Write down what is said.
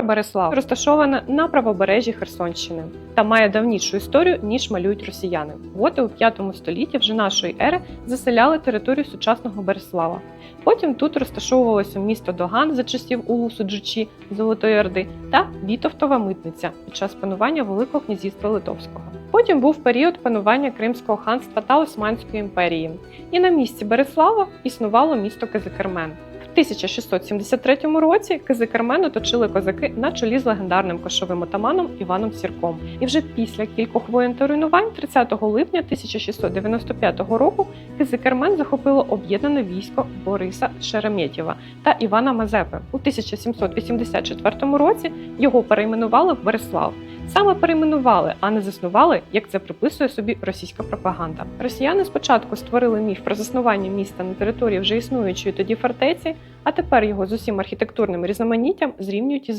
Місто Береслав розташоване на правобережжі Херсонщини та має давнішу історію, ніж малюють росіяни. Готи у 5 столітті вже нашої ери заселяли територію сучасного Береслава. Потім тут розташовувалося місто Доган за часів Улусу Джучі Золотої Орди та Вітовтова митниця під час панування Великого князівства Литовського. Потім був період панування Кримського ханства та Османської імперії. І на місці Береслава існувало місто Кизикермен. В 1673 році Кизикермен оточили козаки на чолі з легендарним кошовим отаманом Іваном Сірком. І вже після кількох воєн та руйнувань 30 липня 1695 року Кизикермен захопило об'єднане військо Бориса Шереметєва та Івана Мазепи. У 1784 році його перейменували в Береслав. Саме перейменували, а не заснували, як це приписує собі російська пропаганда. Росіяни спочатку створили міф про заснування міста на території вже існуючої тоді фортеці, а тепер його з усім архітектурним різноманіттям зрівнюють із